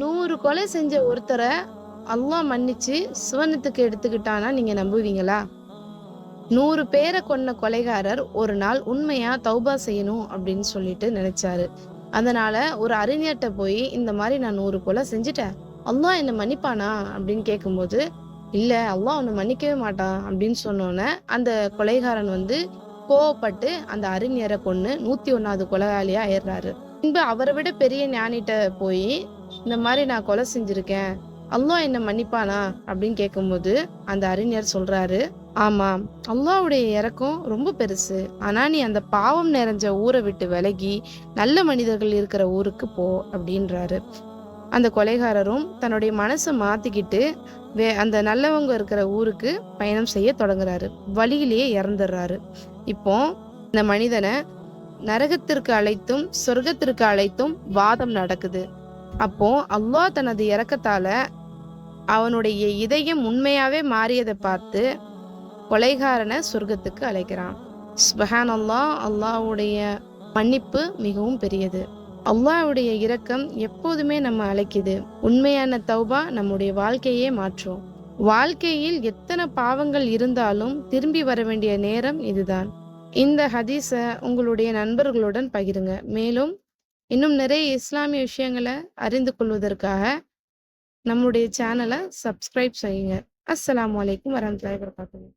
நூறு கொலை செஞ்ச ஒருத்தரை அல்லாஹ் மன்னிச்சு சுவனத்துக்கு எடுத்துக்கிட்டானா நீங்க நம்புவீங்களா? நூறு பேரை கொன்ன கொலைகாரர் ஒரு நாள் உண்மையா தௌபா செய்யணும் அப்படின்னு சொல்லிட்டு நினைச்சாரு. அதனால ஒரு அறிஞர்கிட்ட போய் இந்த மாதிரி நான் நூறு கொலை செஞ்சுட்டேன். அல்லாஹ் என்ன மன்னிப்பானா? அப்படின்னு கேட்கும்போது இல்ல அல்லாஹ் உன்னை மன்னிக்கவே மாட்டான் அப்படின்னு சொன்னோன்னே அந்த கொலைகாரன் வந்து கோவப்பட்டு அந்த அறிஞரை கொன்னு நூத்தி ஒன்னாவது கொலையாளியா ஏறாரு பின்பு அவரை விட பெரிய ஞானிட்ட போய் இந்த மாதிரி நான் கொலை செஞ்சிருக்கேன். அல்லாஹ் என்ன மன்னிப்பானா? அப்படின்னு கேட்கும்போது அந்த அறிஞர் சொல்றாரு ஆமாம் அல்லாவுடைய இறக்கம் ரொம்ப பெருசு. ஆனா நீ அந்த பாவம் நிறைஞ்ச ஊரை விட்டு விலகி நல்ல மனிதர்கள் இருக்கிற ஊருக்கு போ அப்படின்றாரு. அந்த கொலைகாரரும் தன்னுடைய மனசை மாத்திக்கிட்டு வே அந்த நல்லவங்க இருக்கிற ஊருக்கு பயணம் செய்ய தொடங்குறாரு. வழியிலேயே இறந்துடுறாரு. இப்போ இந்த மனிதனை நரகத்திற்கு அழைத்தும் சொர்க்கத்திற்கு அழைத்தும் வாதம் நடக்குது. அப்போ அல்லாஹ் தனது இறக்கத்தால அவனுடைய இதயம் உண்மையாவே மாறியதை பார்த்து கொலைகாரனை சொர்க்கத்துக்கு அழைக்கிறான். சுபஹான் அல்லாஹ் அல்லாஹ்வுடைய மன்னிப்பு மிகவும் பெரியது. அல்லாஹ்வுடைய இரக்கம் எப்போதுமே நம்ம அழைக்குது. உண்மையான தௌபா நம்முடைய வாழ்க்கையே மாற்றும். வாழ்க்கையில் எத்தனை பாவங்கள் இருந்தாலும் திரும்பி வர வேண்டிய நேரம் இதுதான். இந்த ஹதீஸை உங்களுடைய நண்பர்களுடன் பகிருங்க. மேலும் இன்னும் நிறைய இஸ்லாமிய விஷயங்களை அறிந்து கொள்வதற்காக நம்முடைய சேனலை சப்ஸ்கிரைப் செய்யுங்க. அஸ்லாம் அலைக்கும் வரமத்துல வபரகாத்துஹு.